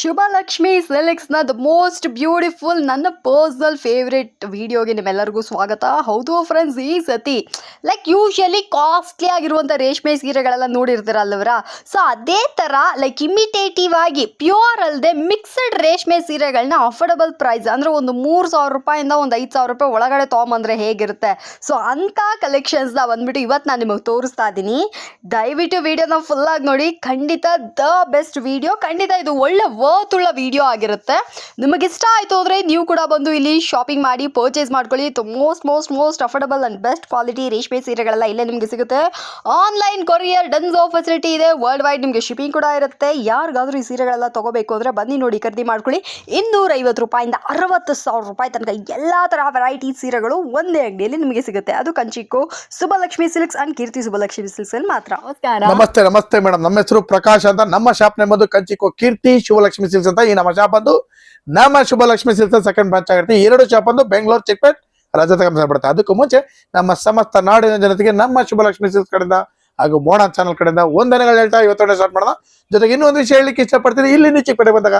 ಶುಭಲಕ್ಷ್ಮಿ ನ the most beautiful, ನನ್ನ personal favourite ವಿಡಿಯೋಗೆ ನಿಮ್ಮೆಲ್ಲರಿಗೂ ಸ್ವಾಗತ. ಹೌದು ಫ್ರೆಂಡ್ಸ್, ಈ ಸತಿ ಲೈಕ್ ಯೂಶಲಿ ಕಾಸ್ಟ್ಲಿ ಆಗಿರುವಂಥ ರೇಷ್ಮೆ ಸೀರೆಗಳೆಲ್ಲ ನೋಡಿರ್ತೀರಲ್ವರ? ಸೊ ಅದೇ ಥರ ಲೈಕ್ ಇಮಿಟೇಟಿವ್ ಆಗಿ ಪ್ಯೂರ್ ಅಲ್ಲದೆ ಮಿಕ್ಸಡ್ ರೇಷ್ಮೆ ಸೀರೆಗಳನ್ನ ಅಫೋರ್ಡಬಲ್ ಪ್ರೈಸ್ ಅಂದರೆ ಒಂದು ಮೂರು ಸಾವಿರ ರೂಪಾಯಿಂದ ಒಂದು ಐದು ಸಾವಿರ ರೂಪಾಯಿ ಒಳಗಡೆ ತೊಗೊಂಬಂದ್ರೆ ಹೇಗಿರುತ್ತೆ? ಸೊ ಅಂಥ ಕಲೆಕ್ಷನ್ಸ್ನ ಬಂದ್ಬಿಟ್ಟು ಇವತ್ತು ನಾನು ನಿಮಗೆ ತೋರಿಸ್ತಾ ಇದ್ದೀನಿ ದಯವಿಟ್ಟು ವಿಡಿಯೋನ ಫುಲ್ಲಾಗಿ ನೋಡಿ. ಖಂಡಿತ ದ ಬೆಸ್ಟ್ ವಿಡಿಯೋ. ಖಂಡಿತ ಇದು ಒಳ್ಳೆ ವರ್ತ್ ಉಳ್ಳ ವಿಡಿಯೋ ಆಗಿರುತ್ತೆ. ನಿಮಗೆ ಇಷ್ಟ ಆಯಿತು ಅಂದರೆ ನೀವು ಕೂಡ ಬಂದು ಇಲ್ಲಿ ಶಾಪಿಂಗ್ ಮಾಡಿ ಪರ್ಚೇಸ್ ಮಾಡ್ಕೊಳ್ಳಿ. Most most most affordable and best quality ರೇಷ್ಮೆ ಸೀರೆಗಳೆಲ್ಲ ಇಲ್ಲೇ ನಿಮಗೆ ಸಿಗುತ್ತೆ. ಆನ್ಲೈನ್ ಕೊರಿಯರ್ ಡನ್ಸ್ ಆಫ್ ಫೆಸಿಲಿಟಿ ಇದೆ. ವರ್ಲ್ಡ್ ವೈಡ್ ನಿಮಗೆ ಶಿಪ್ಪಿಂಗ್ ಕೂಡ ಇರುತ್ತೆ. ಯಾರಿಗಾದರೂ ಈ ಸೀರೆಗಳೆಲ್ಲ ತಗೋಬೇಕು ಅಂದರೆ ಬನ್ನಿ ನೋಡಿ ಖರೀದಿ ಮಾಡ್ಕೊಳ್ಳಿ. ಇನ್ನೂರೈವತ್ತು ರೂಪಾಯಿಂದ ಅರವತ್ತು ಸಾವಿರ ರೂಪಾಯಿ ತನಕ ಎಲ್ಲ ತರಹ ವೆರೈಟಿ ಸೀರೆಗಳು ಒಂದೇ ಅಂಗಡಿಯಲ್ಲಿ ನಿಮಗೆ ಸಿಗುತ್ತೆ. ಅದು ಕಂಚಿಕ್ಕು Subbalakshmi silks and Keerthi Subbalakshmi silks ಅಲ್ಲಿ ಮಾತ್ರ. ನಮಸ್ತೆ ನಮಸ್ತೆ ಮೇಡಮ್. ನಮ್ಮ ಹೆಸರು ಪ್ರಕಾಶ್ ಅಂತ. ನಮ್ಮ ಶಾಪ್ ನೆಮ್ಮದು ಕಂಚಿಕ್ಕು ಕಂಚಿಕೋ ಕೀರ್ತಿ ಶಿವಲಕ್ಷ್ಮಿ ಸಿಲ್ಸ್ ಅಂತ ಈ ನಮ್ಮ ಶಾಪ್ ಬಂದು ನಮ್ಮ ಶುಭಲಕ್ಷ್ಮಿ ಸಿಲ್ಸ್ ಸೆಕೆಂಡ್ ಬ್ರಾಂಚ್ ಆಗಿರುತ್ತೆ. ಎರಡು ಶಾಪ್ ಬಂದು ಬೆಂಗಳೂರು, ಚಿಕ್ಕಪೇಟ್ ರಜತ ಬರುತ್ತೆ ಅದಕ್ಕೂ ಮುಂಚೆ ನಮ್ಮ ಸಮಸ್ತ ನಾಡಿನ ಜನತೆಗೆ ನಮ್ಮ ಶುಭಲಕ್ಷ್ಮಿ ಸಿಲ್ಸ್ ಕಡೆಯಿಂದ ಹಾಗೂ ಮೋಡ ಚಾನಲ್ ಕಡೆಯಿಂದ ಒಂದನೆಗಳು ಹೇಳ್ತಾ ಇವತ್ತೊಂದೇ ಸ್ಟಾರ್ಟ್ ಮಾಡೋಣ. ಜೊತೆಗೆ ಇನ್ನೂ ಒಂದು ವಿಷಯ ಹೇಳಲಿಕ್ಕೆ ಇಷ್ಟಪಡ್ತೀನಿ. ಇಲ್ಲಿ ಚಿಕ್ಕಪೇಟೆ ಬಂದಾಗ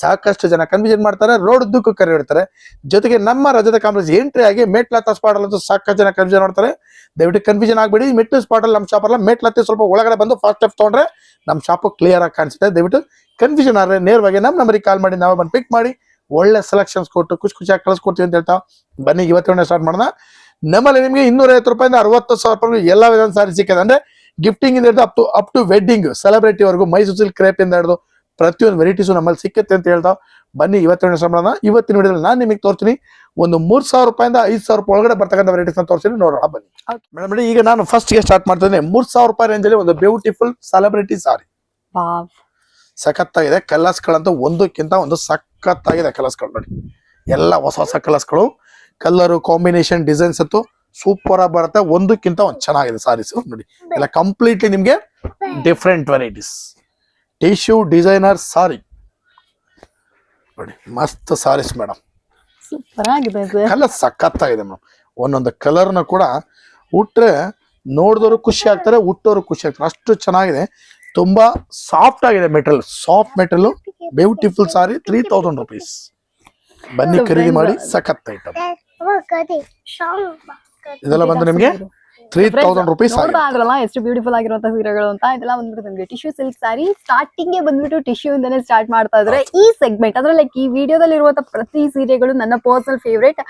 ಸಾಕಷ್ಟು ಜನ ಕನ್ಫ್ಯೂಷನ್ ಮಾಡ್ತಾರೆ ರೋಡ್ ಉದ್ದಕ್ಕೂ ಕರೆ ಇಡ್ತಾರೆ. ಜೊತೆಗೆ ನಮ್ಮ ರಜದ ಕಾಂಪ್ಲೆಕ್ಸ್ ಎಂಟ್ರಿ ಆಗಿ ಮೇಟ್ಲತ್ತ ಸ್ಪಾಟ್ ಅಂತೂ ಸಾಕಷ್ಟು ಜನ ಕನ್ಫ್ಯೂಷನ್ ಮಾಡ್ತಾರೆ. ದಯವಿಟ್ಟು ಕನ್ಫ್ಯೂಷನ್ ಆಗಬೇಡಿ. ಮೆಟ್ಲು ಸ್ಪಾಟ್ ಅಲ್ಲಿ ನಮ್ಮ ಶಾಪ್ ಅಲ್ಲ. ಮೆಟ್ಲತ್ತಿ ಸ್ವಲ್ಪ ಒಳಗಡೆ ಬಂದು ಫಸ್ಟ್ ಸ್ಟೆಪ್ ತೊಗೊಂಡ್ರೆ ನಮ್ಮ ಶಾಪ್ ಕ್ಲಿಯರ್ ಆಗಿ ಕಾಣಿಸುತ್ತೆ. ದಯವಿಟ್ಟು ಕನ್ಫ್ಯೂಷನ್ ಆದರೆ ನೇರವಾಗಿ ನಮ್ಮ ನಂಬರಿಗೆ ಕಾಲ್ ಮಾಡಿ, ನಾವೇ ಬಂದು ಪಿಕ್ ಮಾಡಿ. ಒಳ್ಳೆ ಸೆಲೆಕ್ಷನ್ಸ್ ಕೊಟ್ಟು ಖುಷಿ ಖುಷಿಯಾಗಿ ಕಳಿಸ್ಕೊಡ್ತೀವಿ ಅಂತ ಹೇಳ್ತಾ ಬನ್ನಿ ಇವತ್ತೊಂದೇ ಸ್ಟಾರ್ಟ್ ಮಾಡೋಣ. ನಮ್ಮಲ್ಲಿ ನಿಮಗೆ ಇನ್ನೂರೈವತ್ತು ರೂಪಾಯಿಂದ ಅರವತ್ತು ಸಾವಿರ ರೂಪಾಯಿ ಎಲ್ಲ ವಿಧಾನ ಸಾರಿ ಸಿಕ್ಕಿದೆ. ಅಂದ್ರೆ ಗಿಫ್ಟಿಂಗ್ ಇಂದ ಹಿಡಿದು up to up to wedding ಸೆಲೆಬ್ರಿಟಿವರೆಗೂ Mysuru silk crepe ಇಂದ ಹಿಡಿದು ಪ್ರತಿಯೊಂದು ವೆರೈಟೀಸು ನಮ್ಮಲ್ಲಿ ಸಿಕ್ಕತ್ತೆ ಅಂತ ಹೇಳ್ತಾ ಬನ್ನಿ ಇವತ್ತಿನ ಸಂಬಳನ ಇವತ್ತಿನ ವಿಡಿಯೋದಲ್ಲಿ ನಾನು ನಿಮಗೆ ತೋರ್ತೀನಿ. ಒಂದು ಮೂರ್ ಸಾವಿರ ರೂಪಾಯಿಂದ ಐದು ಸಾವಿರ ರೂಪಾಯಿ ಒಳಗಡೆ ಬರ್ತಕ್ಕಂಥ ವೆರೈಟೀಸ್ ತೋರಿಸ್ತೀನಿ ನೋಡೋಣ ಬನ್ನಿ. ಮೇಡಮ್ ಈಗ ನಾನು ಫಸ್ಟ್ಗೆ ಸ್ಟಾರ್ಟ್ ಮಾಡ್ತೇನೆ ಮೂರು ಸಾವಿರ ರೂಪಾಯಿ ರೇಂಜ್ ಅಲ್ಲಿ ಒಂದು ಬ್ಯೂಟಿಫುಲ್ ಸೆಲೆಬ್ರಿಟಿ ಸಾರಿ ಸಖತ್ತಾಗಿದೆ. ಕಲರ್ಸ್ಗಳಂತ ಒಂದಕ್ಕಿಂತ ಒಂದು ಸಖತ್ತಾಗಿದೆ ಕಲರ್ಸ್ಗಳು ನೋಡಿ. ಎಲ್ಲ ಹೊಸ ಹೊಸ ಕಲರ್ಸ್ಗಳು. ಕಲರ್ ಕಾಂಬಿನೇಷನ್ ಡಿಸೈನ್ಸ್ ಅಂತೂ ಸೂಪರ್ ಆಗಿ ಬರುತ್ತೆ. ಒಂದಕ್ಕಿಂತ ಒಂದು ಚೆನ್ನಾಗಿದೆ ಸಾರೀಸ್ ನೋಡಿ. ಎಲ್ಲ ಕಂಪ್ಲೀಟ್ಲಿ ನಿಮಗೆ different varieties tissue designer sari. ನೋಡಿ ಮಸ್ತ್ ಸಾರೀಸ್ ಮೇಡಮ್ ಸೂಪರ್ ಆಗಿದೆ ಸರ್ ಕಲರ್ ಸಖತ್ತಾಗಿದೆ ಮೇಡಮ್ ಒಂದೊಂದು ಕಲರ್ನ ಕೂಡ ಉಟ್ಟರೆ ನೋಡಿದವರು ಖುಷಿ ಆಗ್ತಾರೆ ಉಟ್ಟೋರು ಖುಷಿ ಆಗ್ತಾರೆ. ಅಷ್ಟು ಚೆನ್ನಾಗಿದೆ. ತುಂಬಾ ಸಾಫ್ಟ್ ಆಗಿದೆ metal soft metal beautiful sari three thousand rupees ಬನ್ನಿ ಖರೀದಿ ಮಾಡಿ ಸಖತ್ ಐಟಮ್ ಇದೆಲ್ಲ ಬಂದು ನಿಮ್ಗೆ? ತ್ರೀ ತೌಸಂಡ್ ರುಪೀಸ್ ನೋಡ್ತಾ ಎಷ್ಟು ಬ್ಯೂಟಿಫುಲ್ ಆಗಿರುವಂತಹ ಸೀರೆಗಳು ಅಂತ. ಇದೆಲ್ಲ ಬಂದ್ಬಿಟ್ಟು ನಿಮ್ಗೆ ಟಿಶ್ಯೂ ಸಿಲ್ಕ್ ಸಾರಿ ಸ್ಟಾರ್ಟಿಂಗ್ ಬಂದ್ಬಿಟ್ಟು ಟಿಶ್ಯೂ ಇಂದಾನೆ ಸ್ಟಾರ್ಟ್ ಮಾಡ್ತಾ ಇದ್ರೆ ಈ ಸೆಗ್ಮೆಂಟ್ ಅಂದ್ರೆ ಲೈಕ್ ಈ ವಿಡಿಯೋದಲ್ಲಿ ಇರುವಂತ ಪ್ರತಿ ಸೀರೆಗಳು ನನ್ನ ಪರ್ಸನಲ್ ಫೇವ್ರೇಟ್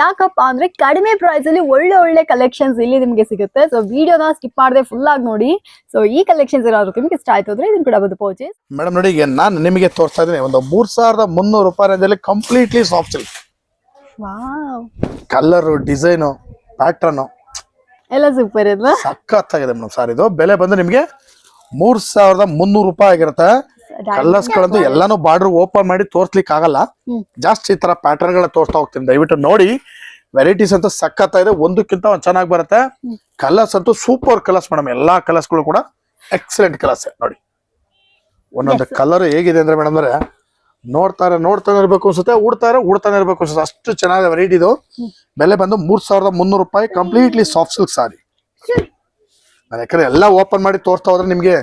ಯಾಕಪ್ಪ ಅಂದ್ರೆ ಕಡಿಮೆ ಪ್ರೈಸ್ ಅಲ್ಲಿ ಒಳ್ಳೆ ಒಳ್ಳೆ ಕಲೆಕ್ಷನ್ಸ್ ಇಲ್ಲಿ ನಿಮ್ಗೆ ಸಿಗುತ್ತೆ. ಸೊ ವಿಡಿಯೋನ ಸ್ಕಿಪ್ ಮಾಡದೆ ಫುಲ್ ಆಗಿ ನೋಡಿ. ಸೊ ಈ ಕಲೆಕ್ಷನ್ಸ್ ಏನಾದ್ರು ನಿಮ್ಗೆ ಇಷ್ಟ ಆಯ್ತು ಅಂದ್ರೆ ಇದನ್ನ ಕೂಡ ಬಂದು ಪರ್ಚೇಸ್ ಮೇಡಮ್ ನೋಡಿ ಈಗ ನಾನು ನಿಮಗೆ ತೋರಿಸ್ತಾ ಇದ್ದೀನಿ. ಒಂದು ಮೂರ್ ಸಾವಿರದ ಮುನ್ನೂರು ರೂಪಾಯಿ completely soft silk colour design pattern ಎಲ್ಲ ಸೂಪರ್ ಇದೆ ಸಖತ್ತಾಗಿದೆ ಮೇಡಮ್ ಸಾರ್ ಇದು. ಬೆಲೆ ಬಂದು ನಿಮ್ಗೆ ಮೂರ್ ಸಾವಿರದ ಮುನ್ನೂರು ರೂಪಾಯಿ ಆಗಿರುತ್ತೆ. ಕಲರ್ಸ್ ಗಳಂತೂ ಎಲ್ಲಾನು ಬಾರ್ಡರ್ ಓಪನ್ ಮಾಡಿ ತೋರ್ಸ್ಲಿಕ್ಕೆ ಆಗಲ್ಲ ಜಾಸ್ತಿ ಈ ತರ ಪ್ಯಾಟರ್ನ್ಗಳ ತೋರಿಸ್ತಾ ಹೋಗ್ತೀನಿ. ದಯವಿಟ್ಟು ನೋಡಿ. ವೆರೈಟೀಸ್ ಅಂತೂ ಇದೆ ಒಂದಕ್ಕಿಂತ ಒಂದ್ ಚೆನ್ನಾಗಿ ಬರುತ್ತೆ. ಕಲರ್ಸ್ ಅಂತೂ ಸೂಪರ್ ಕಲರ್ಸ್ ಮೇಡಮ್. ಎಲ್ಲಾ ಕಲರ್ಸ್ಗಳು ಕೂಡ ಎಕ್ಸಲೆಂಟ್ ಕಲರ್ಸ್ ನೋಡಿ. ಒಂದೊಂದು. ಕಲರ್ ಹೇಗಿದೆ ಅಂದ್ರೆ ಮೇಡಮ್ ಅಂದ್ರೆ ನೋಡ್ತಾರೆ ನೋಡ್ತಾನೆ ಇರ್ಬೇಕು ಅನ್ಸುತ್ತೆ ಉಡ್ತಾರೆ ಉಡ್ತಾನೆ ಇರ್ಬೇಕು ಅನ್ಸುತ್ತೆ. ಅಷ್ಟು ಚೆನ್ನಾಗಿದೆ ವೆರೈಟಿ ಇದು. ಬೆಲೆ ಬಂದು ಮೂರ್ ಸಾವಿರದ ಮುನ್ನೂರು ರೂಪಾಯಿ ಕಂಪ್ಲೀಟ್ಲಿ ಸಾಫ್ಟ್ ಸಿಲ್ಕ್ ಸಾರಿ ನಾನು ಯಾಕಂದ್ರೆ ಎಲ್ಲ ಓಪನ್ ಮಾಡಿ ತೋರಿಸ್ತಾ ಹೋದ್ರೆ ನಿಮ್ಗೆ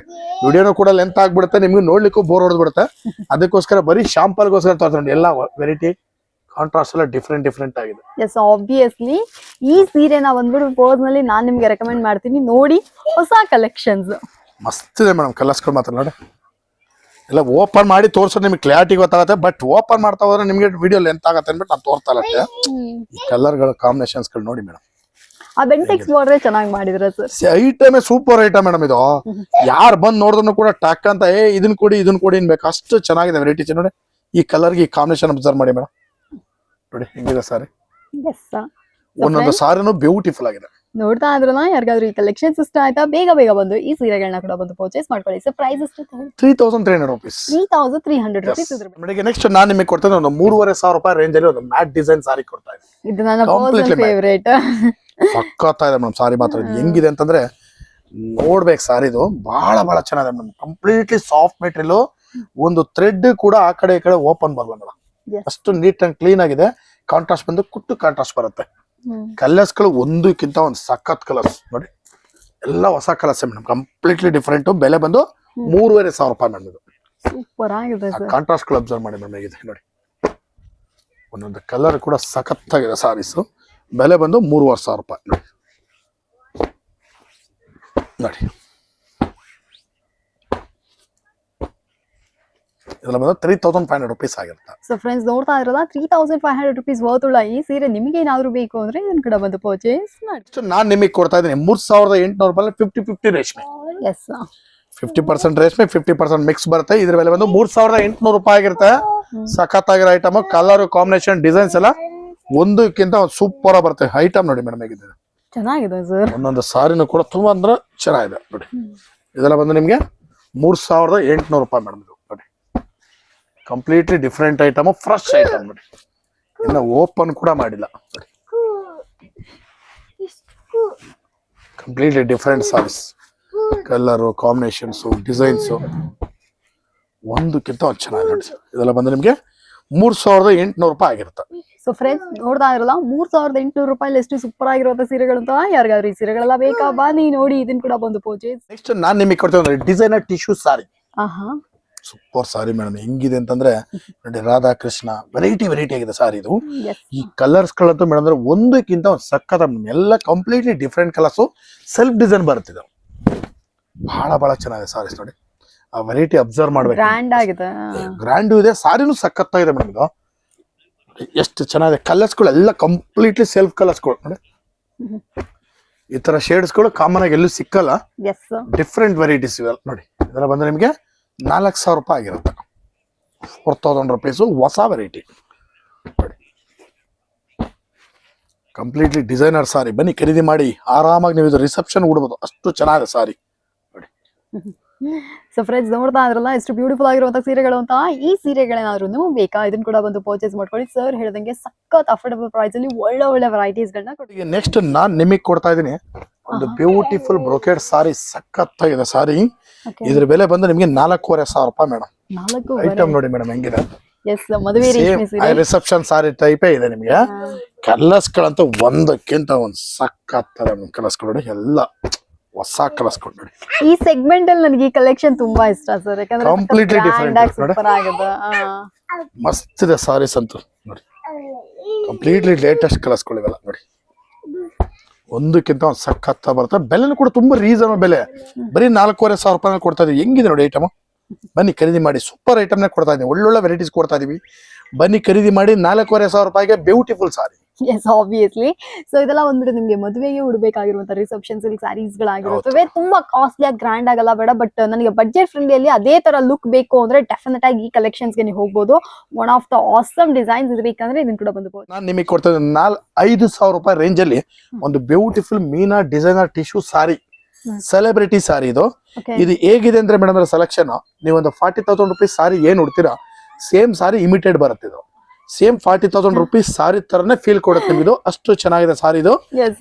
ವಿಡಿಯೋನು ಕೂಡ ಲೆಂತ್ ಆಗ್ಬಿಡುತ್ತೆ ನಿಮ್ಗೆ ನೋಡ್ಲಿಕ್ಕೂ ಬೋರ್ ಹೊಡೆದ್ಬಿಡುತ್ತೆ. ಅದಕ್ಕೋಸ್ಕರ ಬರೀ ಶಾಂಪಲ್ಗೋಸ್ಕರ ತೋರಿಸ್ತಾ ನೋಡಿ ಎಲ್ಲ ವೆರೈಟಿ ಕಾಂಟ್ರಾಸ್ಟ್ ಎಲ್ಲ ಡಿಫ್ರೆಂಟ್ ಡಿಫ್ರೆಂಟ್ ಆಗಿದೆ. ಎಸ್ ಆಬ್ವಿಯಸ್ಲಿ ಈ ಸೀರೆನ ಬಂದ್ಬಿಟ್ಟು ನಲ್ಲಿ ನಾನು ನಿಮ್ಗೆ ರೆಕಮೆಂಡ್ ಮಾಡ್ತೀನಿ. ನೋಡಿ ಹೊಸ ಕಲೆಕ್ಷನ್ಸ್ ಮಸ್ತ್ ಇದೆ ಮೇಡಮ್ ಕಲರ್ಸ್ಗಳು ಮಾತ್ರ ನೋಡಿ. ಎಲ್ಲ ಓಪನ್ ಮಾಡಿ ತೋರ್ಸೋದು ನಿಮ್ಗೆ ಕ್ಲಾರಿಟಿ ಗೊತ್ತಾಗತ್ತೆ ಬಟ್ ಓಪನ್ ಮಾಡ್ತಾ ಹೋದ್ರೆ ನಿಮ್ಗೆ ವಿಡಿಯೋ ಲೆಂತ್ ಆಗುತ್ತೆ ಅಂದ್ಬಿಟ್ಟು ನಾನು ತೋರ್ತಾ ಕಲರ್ ಈ ಕಲರ್ಗಳ ಕಾಂಬಿನೇಷನ್ಸ್ಗಳು ನೋಡಿ ಮೇಡಮ್ ಆ ಬೆಂಟೆಕ್ಸ್ ಬಾರ್ಡ್ರೆ ಚೆನ್ನಾಗಿ ಮಾಡಿದ್ರ ಸರ್ ಐಟಮೇ ಸೂಪರ್ ಐಟಮ್ ಮೇಡಮ್ ಇದು. ಯಾರ್ ಬಂದ್ ನೋಡಿದ್ರು ಕೂಡ ಟಕ್ ಅಂತ ಏ ಇದನ್ ಕೊಡಿ ಇದನ್ನ ಕೊಡಿ ಅನ್ಬೇಕು. ಅಷ್ಟು ಚೆನ್ನಾಗಿದೆ ವೆರೈಟಿ ನೋಡಿ. ಈ ಕಲರ್ ಈ ಕಾಂಬಿನೇಷನ್ ಅಬ್ಸರ್ವ್ ಮಾಡಿ ಮೇಡಮ್ ನೋಡಿ ಹೆಂಗಿದೆ ಸಾರಿ. ಒಂದೊಂದು ಸಾರಿನೂ ಬ್ಯೂಟಿಫುಲ್ ಆಗಿದೆ. ನೋಡ್ತಾ ಇದ್ರಲ್ಲ ಯಾರಿಗಾದ್ರೂ ಈ ಕಲೆಕ್ಷನ್ ಇಷ್ಟ ಆಯ್ತಾ ಬೇಗ ಬೇಗ ಬಂದು ಈ ಸೀರೆಗಳನ್ನ ಕೂಡ ಬಂದು ಪರ್ಚೇಸ್ ಮಾಡ್ಕೊಳ್ಳಿ. ಸರ್ ಪ್ರೈಸ್ ಎಷ್ಟು three thousand three hundred rupees three thousand three hundred rupees madam next ನಾನು ನಿಮಗೆ ಕೊಡ್ತೇನೆ ಒಂದು ಮೂರುವರೆ ಸಾವಿರ ರೂಪಾಯಿ ರೇಂಜ್ ಅಲ್ಲಿ ಒಂದು ಮ್ಯಾಟ್ ಡಿಸೈನ್ ಸಾರಿ ಕೊಡ್ತಾ ಇದ್ದೀನಿ. ಇದು ನನ್ನ ಕಂಪ್ಲೀಟ್ ಪರ್ಸನಲ್. ಫೇವ್ರೇಟ್ ಸಕ್ಕತ್ತಾ ಇದೆ ಮೇಡಮ್ ಸಾರಿ ಮಾತ್ರ. ಹೆಂಗಿದೆ ಅಂತಂದ್ರೆ ನೋಡ್ಬೇಕು ಸಾರಿದು. ಬಹಳ ಬಹಳ ಚೆನ್ನಾಗಿದೆ ಮೇಡಮ್. ಕಂಪ್ಲೀಟ್ಲಿ ಸಾಫ್ಟ್ ಮೆಟೀರಿಯಲ್ ಒಂದು ಥ್ರೆಡ್ ಕೂಡ ಆ ಕಡೆ ಈ ಕಡೆ ಓಪನ್ ಬರಲ್ಲ ಮೇಡಮ್. ಅಷ್ಟು ನೀಟ್ ಅಂಡ್ ಕ್ಲೀನ್ ಆಗಿದೆ. ಕಾಂಟ್ರಾಸ್ಟ್ ಬಂದು ಕುಟ್ಟು ಕಾಂಟ್ರಾಸ್ಟ್ ಬರುತ್ತೆ. ಕಲರ್ಸ್ಗಳು ಒಂದಕ್ಕಿಂತ ಒಂದು ಸಖತ್ ಕಲರ್ಸ್. ನೋಡಿ ಎಲ್ಲ ಹೊಸ ಕಲರ್ಸ್ ಮೇಡಮ್ ಕಂಪ್ಲೀಟ್ಲಿ ಡಿಫ್ರೆಂಟ್ ಬೆಲೆ ಬಂದು. ಮೂರುವರೆ ಸಾವಿರ ರೂಪಾಯಿ ಮೇಡಮ್ ಇದು. ಸೂಪರ್ ಆಗಿದೆ ಕಾಂಟ್ರಾಸ್ಟ್ಗಳು ಅಬ್ಸರ್ವ್ ಮಾಡಿ ಮೇಡಮ್ ಹೇಗಿದೆ ನೋಡಿ. ಒಂದೊಂದು ಕಲರ್ ಕೂಡ ಸಖತ್ತಾಗಿದೆ ಸಾರೀಸು ಬೆಲೆ ಬಂದು ಮೂರುವರೆ ಸಾವಿರ ರೂಪಾಯಿ. ನೋಡಿ. ನೋಡಿ ಇದೆಲ್ಲ ಬಂದು three thousand five hundred rupees ಆಗಿರುತ್ತೆ. ಸೊ ಫ್ರೆಂಡ್ಸ್ ನೋಡ್ತಾ ಇರಲ್ಲ three thousand five hundred rupees ಉಳ್ಳ ಈ ಸೀರೆ ನಿಮಗೆ ಏನಾದರೂ ಬೇಕು ಅಂದ್ರೆ ನನ್ನ ಕಡೆ ಬಂದು ಪರ್ಚೇಸ್ ಮಾಡಿ. ನಾನು ನಿಮಗೆ ಕೊಡ್ತಾ ಇದ್ದೀನಿ. ಮೂರು ಸಾವಿರದ ಎಂಟುನೂರು ರೂಪಾಯಿ ಫಿಫ್ಟಿ ಫಿಫ್ಟಿ ರೇಷ್ಮೆ. ಎಸ್ ಫಿಫ್ಟಿ ಪರ್ಸೆಂಟ್ ರೇಷ್ಮೆ ಫಿಫ್ಟಿ ಪರ್ಸೆಂಟ್ ಮಿಕ್ಸ್ ಬರುತ್ತೆ. ಇದ್ರ ಬೆಲೆ ಬಂದು ಮೂರ್ ಸಾವಿರದ ಎಂಟುನೂರು ರೂಪಾಯಿ ಆಗಿರುತ್ತೆ. ಸಖತ್ತಾಗಿರೋ ಐಟಮ್ ಕಲರ್ ಕಾಂಬಿನೇಷನ್ ಡಿಸೈನ್ಸ್ ಎಲ್ಲ ಒಂದಕ್ಕಿಂತ ಒಂದು ಸೂಪರ್ ಬರುತ್ತೆ. ಐಟಮ್ ನೋಡಿ ಮೇಡಮ್ ಹೇಗಿದೆ ಚೆನ್ನಾಗಿದೆ ಸರ್ ಒಂದೊಂದು ಸಾರಿನ ಕೂಡ ತುಂಬಾ ಅಂದ್ರೆ ಚೆನ್ನಾಗಿದೆ. ನೋಡಿ. ಇದೆಲ್ಲ ಬಂದು ನಿಮ್ಗೆ ಮೂರು ಸಾವಿರದ ಎಂಟುನೂರು ರೂಪಾಯಿ ಮೇಡಮ್ ಇದು. Completely different item fresh item ನೋಡಿ. ಇನ್ನು ಓಪನ್ ಕೂಡ ಮಾಡಿಲ್ಲ. Completely different saris colour combinations designs ಒಂದಕ್ಕಿಂತ ಒಂದು ಚೆನ್ನಾಗಿ ನೋಡಿ ಇದೆಲ್ಲ ಬಂದು ನಿಮಗೆ ಮೂರ್ ಸಾವಿರದ ಎಂಟುನೂರು ರೂಪಾಯಿ ಆಗಿರುತ್ತೆ. ಸೊ ಫ್ರೆಂಡ್ಸ್ ನೋಡ್ತಾ ಇರಲ್ಲ ಮೂರ್ ಸಾವಿರದ ಎಂಟುನೂರು ರೂಪಾಯಿ ಎಷ್ಟು ಸೂಪರ್ ಆಗಿರುವಂತ ಸೀರೆಗಳು ಅಂತ ಯಾರಿಗಾದ್ರೂ ಈ ಸೀರೆಗಳೆಲ್ಲ ಬೇಕಾ? ಬಾ ನೀ ನೋಡಿ ಇದನ್ನ ಕೂಡ ಬಂದು ಪರ್ಚೇಸ್ ನೆಕ್ಸ್ಟ್ ನಾನ್ ನಿಮಗೆ ಕೊಡ್ತೇನೆ ಡಿಸೈನರ್ ಟಿಶ್ಯೂ ಸಾರಿ ಆಹಾ. ಸೂಪರ್ ಸಾರಿ ಮೇಡಮ್ ಹೆಂಗಿದೆ ಅಂತಂದ್ರೆ ನೋಡಿ ರಾಧಾ ಕೃಷ್ಣ ವೆರೈಟಿ ವೆರೈಟಿ ಆಗಿದೆ ಸಾರಿ ಇದು. ಈ ಕಲರ್ಸ್ ಗಳಂತೂ ಮೇಡಮ್ ಅಂದ್ರೆ ಒಂದಕ್ಕಿಂತ ಒಂದು ಸಕ್ಕತ್ತ. ಎಲ್ಲ completely different colours self design ಬರುತ್ತಿದೆ. ಬಹಳ ಬಹಳ ಚೆನ್ನಾಗಿದೆ ಸಾರೀಸ್ ನೋಡಿ. ಆ ವೆರೈಟಿ ಅಬ್ಸರ್ವ್ ಮಾಡ್ಬೇಕು. ಗ್ರ್ಯಾಂಡ್ ಆಗಿದೆ ಗ್ರ್ಯಾಂಡ್ ಇದೆ ಸಾರಿನೂ ಸಖತ್ತಾಗಿದೆ ಮೇಡಮ್ ಇದು. ಎಷ್ಟು ಚೆನ್ನಾಗಿದೆ ಕಲರ್ಸ್ಗಳು ಎಲ್ಲ ಕಂಪ್ಲೀಟ್ಲಿ ಸೆಲ್ಫ್ ಕಲರ್ಸ್ಗಳು ನೋಡಿ. ಈ ತರ ಶೇಡ್ಸ್ಗಳು ಕಾಮನ್ ಆಗಿ ಎಲ್ಲೂ ಸಿಕ್ಕಲ್ಲ. ಡಿಫ್ರೆಂಟ್ ವೆರೈಟೀಸ್ ಇವೆಲ್ಲ ನೋಡಿ. ಇದೆಲ್ಲ ಬಂದ್ರೆ ನಿಮಗೆ ನಾಲ್ಕು ಸಾವಿರ ರೂಪಾಯಿ ಆಗಿರುತ್ತೆ. ಫೋರ್ ತೌಸಂಡ್ ರುಪೀಸು ಹೊಸ ವೆರೈಟಿ ಕಂಪ್ಲೀಟ್ಲಿ ಡಿಸೈನರ್ ಸಾರಿ ಬನ್ನಿ ಖರೀದಿ ಮಾಡಿ. ಆರಾಮಾಗಿ ನೀವು ಇದು ರಿಸೆಪ್ಷನ್ ಉಡ್ಬೋದು. ಅಷ್ಟು ಚೆನ್ನಾಗಿದೆ ಸಾರಿ ಸೊ ಫ್ರೆಂಡ್ಸ್ ನೋಡ್ತಾ ಇದ್ರಲ್ಲ ಎಷ್ಟು ಬ್ಯೂಟಿಫುಲ್ ಆಗಿರುವಂತಹ ಸೀರೆಗಳು ಅಂತ ಈ ಸೀರೆಗಳೇನಾದ್ರೂ ನೀವು ಬೇಕಾ? ಇದನ್ನ ಕೂಡ ಬಂದು ಪರ್ಚೇಸ್ ಮಾಡ್ಕೊಳ್ಳಿ. ಸರ್ ಹೇಳ್ದಂಗೆ ಸಖತ್ ಅಫೋರ್ಡಬಲ್ ಪ್ರೈಸ್ ಅಲ್ಲಿ ಒಳ್ಳೆ ಒಳ್ಳೆ ವೆರೈಟೀಸ್ ಗಳನ್ನ ಕೊಡಿ. ನೆಕ್ಸ್ಟ್ ನಾನು ನಿಮಗೆ ಕೊಡ್ತಾ ಇದ್ದೀನಿ. ಒಂದು ಬ್ಯೂಟಿಫುಲ್ ಬ್ರೋಕೇಟ್ ಸಾರಿ ಸಖತ್ತಾಗಿದೆ ಸಾರಿ. ಇದ್ರ ಬೆಲೆ ಬಂದು ನಿಮಗೆ ನಾಲ್ಕೂವರೆ ಸಾವಿರ ರೂಪಾಯಿ ಮೇಡಮ್. ಐಟಮ್ ನೋಡಿ ಮೇಡಮ್ ಹೆಂಗಿದೆ. ರಿಸೆಪ್ಷನ್ ಸಾರಿ. ಟೈಪೇ ಇದೆ ನಿಮಗೆ. ಕಲರ್ಸ್ ಗಳಂತೂ ಒಂದಕ್ಕಿಂತ ಒಂದ್ ಸಕ್ಕತ್ತಾದ ಕಲರ್ಸ್ ನೋಡಿ ಎಲ್ಲ ಹೊಸ ಕಲರ್ಸ್ ನೋಡಿ. ಈ ಸೆಗ್ಮೆಂಟ್ ಅಲ್ಲಿ ನನಗೆ ಈ ಕಲೆಕ್ಷನ್ ತುಂಬಾ ಇಷ್ಟ ಸರ್ ಯಾಕಂದ್ರೆ ಡಿಫರೆಂಟ್ ನೋಡಿ. ಮಸ್ತ್ ಇದೆ ಸಾರೀಸ್ ಅಂತೂ ನೋಡಿ. ಕಂಪ್ಲೀಟ್ಲಿ ಲೇಟೆಸ್ಟ್ ಕಲರ್ಸ್ ಇವೆಲ್ಲ ನೋಡಿ. ಒಂದಕ್ಕಿಂತ ಒಂದು ಸಖತ್ತ ಬರುತ್ತೆ. ಬೆಲೆನೂ ಕೂಡ ತುಂಬಾ ರೀಸನಬಲ್ ಬೆಲೆ. ಬರೀ ನಾಲ್ಕೂವರೆ ಸಾವಿರ ರೂಪಾಯಿ ಕೊಡ್ತಾ ಇದೀವಿ. ಹೆಂಗಿದೆ ನೋಡಿ ಐಟಮ್ ಬನ್ನಿ ಖರೀದಿ ಮಾಡಿ. ಸೂಪರ್ ಐಟಮ್ನೇ ಕೊಡ್ತಾ ಇದೀವಿ ಒಳ್ಳೊಳ್ಳೆ ವೆರೈಟೀಸ್ ಕೊಡ್ತಾ ಇದೀವಿ. ಬನ್ನಿ ಖರೀದಿ ಮಾಡಿ ನಾಲ್ಕೂವರೆ ಸಾವಿರ ರೂಪಾಯಿಗೆ beautiful sari yes obviously so ಇದೆಲ್ಲ ಒಂದ್ಬಿಟ್ಟು ನಿಮ್ಗೆ ಮದುವೆಗೆ ಉಡ್ಬೇಕಾಗಿರುವಂತ ರಿಸೆಪ್ಷನ್ ಸಿಲ್ಕ್ ಸ್ಯಾರೀಸ್ ಗಳಾಗಿರುತ್ತವೆ ತುಂಬಾ ಕಾಸ್ಟ್ಲಿ ಆಗಿ ಗ್ರ್ಯಾಂಡ್ ಆಗಲ್ಲ ಬೇಡ ಬಟ್ ನನಗೆ ಬಡ್ಜೆಟ್ ಫ್ರೆಂಡ್ಲಿಯಲ್ಲಿ ಅದೇ ತರ ಲುಕ್ ಬೇಕು ಅಂದ್ರೆ ಡೆಫಿನೆಟ್ ಆಗಿ ಈ ಕಲೆಕ್ಷನ್ಸ್ಗೆ ನೀವು ಹೋಗ್ಬೋದು. One of the awesome designs ಇರ್ಬೇಕಂದ್ರೆ ಇದನ್ನ ಕೂಡ ಬಂದು ನಾನು ನಿಮಗೆ ಕೊಡ್ತೇನೆ ನಾಲ್ ಐದು ಸಾವಿರ ರೂಪಾಯಿ ರೇಂಜ್ ಅಲ್ಲಿ ಒಂದು beautiful Meena designer tissue sari celebrity sari ಇದು. ಇದು ಹೇಗಿದೆ ಅಂದ್ರೆ ಮೇಡಮ್ ಸೆಲೆಕ್ಷನ್ ನೀವು ಒಂದು ಫಾರ್ಟಿ ತೌಸಂಡ್ ರುಪೀಸ್ ಸಾರಿ ಏನ್ ಉಡ್ತೀರಾ? ಸೇಮ್ ಸಾರಿ ಇಮಿಟೆಡ್ ಬರುತ್ತೆ ಇದು same forty thousand rupees sari ತರನೇ ಫೀಲ್ ಕೊಡುತ್ತೆ ನಿಮ್ಗೆ. ಇದು ಅಷ್ಟು ಚೆನ್ನಾಗಿದೆ ಸಾರಿ ಇದು.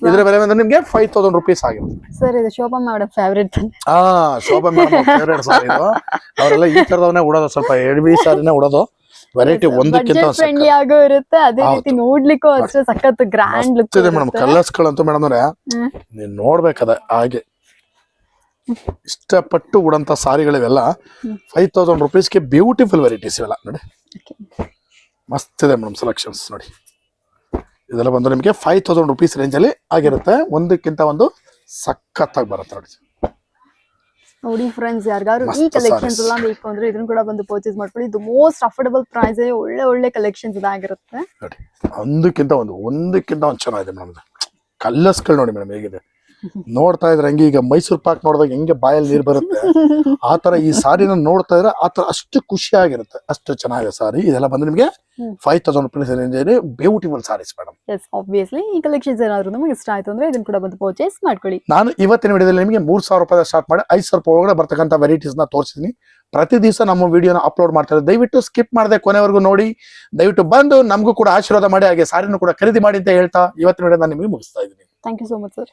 ಇದ್ರ ಬೆಲೆ ಬಂದ್ರೆ ನಿಮ್ಗೆ ಫೈವ್ ತೌಸಂಡ್ ರುಪೀಸ್ ಆಗಿರುತ್ತೆ ಸರ್ ಇದು ಶೋಭಾ ಮೇಡಮ್ ಫೇವ್ರೆಟ್ ಆ ಶೋಭಾ ಮೇಡಮ್ ಫೇವ್ರೇಟ್ ಸಾರಿ ಇದು. ಅವರೆಲ್ಲ ಈ ತರದವನ್ನೇ ಉಡೋದು ಸ್ವಲ್ಪ ಎಡ್ಬಿ ಸಾರಿನೇ ಉಡೋದು. ವೆರೈಟಿ ಒಂದಕ್ಕಿಂತ ಫ್ರೆಂಡ್ಲಿ ಆಗೋ ಇರುತ್ತೆ ಅದೇ ರೀತಿ ನೋಡ್ಲಿಕ್ಕೂ ಅಷ್ಟೇ ಸಖತ್ ಗ್ರ್ಯಾಂಡ್ ಲುಕ್ ಇದೆ ಮೇಡಮ್ ಕಲರ್ಸ್ ಗಳಂತೂ ಮೇಡಮ್ ಹ್ಮ್. ನೀನ್ ನೋಡ್ಬೇಕದ ಹಾಗೆ. ಇಷ್ಟಪಟ್ಟು ಉಡಂತ ಸಾರಿಗಳಿವೆಲ್ಲ ಫೈವ್ ತೌಸಂಡ್ ರುಪೀಸ್ಗೆ ಬ್ಯೂಟಿಫುಲ್ ವೆರೈಟೀಸ್ ಇವೆಲ್ಲ ನೋಡಿ. ಮಸ್ತ್ ಇದೆ ಮೇಡಮ್ ಸೆಲೆಕ್ಷನ್ಸ್ ನೋಡಿ. ಇದೆಲ್ಲ ಬಂದು ನಿಮಗೆ ಫೈವ್ ತೌಸಂಡ್ ರುಪೀಸ್ ರೇಂಜಲ್ಲಿ ಆಗಿರುತ್ತೆ. ಒಂದಕ್ಕಿಂತ ಒಂದು ಸಖತ್ತಾಗಿ ಬರುತ್ತೆ ನೋಡಿ. ನೋಡಿ ಫ್ರೆಂಡ್ಸ್ ಯಾರಿಗಾದ್ರು ಈ ಕಲೆಕ್ಷನ್ಸ್. ಎಲ್ಲ ಬೇಕು ಅಂದ್ರೆ ಇದನ್ನ ಕೂಡ ಬಂದು ಪರ್ಚೇಸ್ ಮಾಡ್ಕೊಳ್ಳಿ. ಇದು ಮೋಸ್ಟ್ ಅಫೋರ್ಡಬಲ್ ಪ್ರೈಸ್ ಒಳ್ಳೆ ಒಳ್ಳೆ ಕಲೆಕ್ಷನ್ಸ್ ಇದಾಗಿರುತ್ತೆ ನೋಡಿ ಒಂದಕ್ಕಿಂತ ಒಂದು ಒಂದಕ್ಕಿಂತ ಒಂದು ಚೆನ್ನಾಗಿದೆ ಮೇಡಮ್ ಕಲ್ಲರ್ಸ್ಗಳು ನೋಡಿ ಮೇಡಮ್ ಹೇಗಿದೆ. ನೋಡ್ತಾ ಇದ್ರೆ ಹಂಗೆ ಈಗ ಮೈಸೂರು ಪಾಕ್ ನೋಡಿದಾಗ ಹೆಂಗೆ ಬಾಯಲ್ಲಿ ನೀರು ಬರುತ್ತೆ? ಆ ತರ ಈ ಸಾರಿನ ನೋಡ್ತಾ ಇದ್ರೆ ಆ ತರ ಅಷ್ಟು ಖುಷಿ ಆಗಿರುತ್ತೆ. ಅಷ್ಟು ಚೆನ್ನಾಗಿದೆ ಸಾರಿ. ಇದೆಲ್ಲ ಬಂದು ನಿಮಗೆ. ಫೈವ್ ತೌಸಂಡ್ ರುಪೀಸ್ ರೇಂಜಲ್ಲಿ beautiful saris madam yes obviously ಈ ಕಲೆಕ್ಷನ್ಸ್ ಏನಾದ್ರು ನಮಗೆ ಇಷ್ಟ ಆಯ್ತು ಅಂದ್ರೆ ಇದನ್ನ ಕೂಡ ಬಂದು ಪರ್ಚೇಸ್ ಮಾಡ್ಕೊಳ್ಳಿ. ನಾನು ಇವತ್ತಿನ ವಿಡಿಯೋದಲ್ಲಿ ನಿಮಗೆ ಮೂರ್ ಸಾವಿರ ರೂಪಾಯಿ ಸ್ಟಾರ್ಟ್ ಮಾಡಿ ಐದು ಸಾವಿರ ರೂಪಾಯಿ ಒಳಗಡೆ ಬರ್ತಕ್ಕಂಥ ವೆರೈಟೀಸ್ನ ತೋರಿಸಿದೀನಿ. ಪ್ರತಿ ದಿವಸ ನಮ್ಮ ವಿಡಿಯೋನ ಅಪ್ಲೋಡ್ ಮಾಡ್ತಾರೆ ದಯವಿಟ್ಟು ಸ್ಕಿಪ್ ಮಾಡದೆ ಕೊನೆವರೆಗೂ ನೋಡಿ. ದಯವಿಟ್ಟು ಬಂದು ನಮಗೂ ಕೂಡ ಆಶೀರ್ವಾದ ಮಾಡಿ ಹಾಗೆ ಸಾರಿನೂ ಕೂಡ ಖರೀದಿ ಮಾಡಿ ಅಂತ ಹೇಳ್ತಾ ಇವತ್ತಿನ ವಿಡಿಯೋ ನಾನು ನಿಮಗೆ ಮುಗಿಸ್ತಾ ಇದ್ದೀನಿ. Thank you so much sir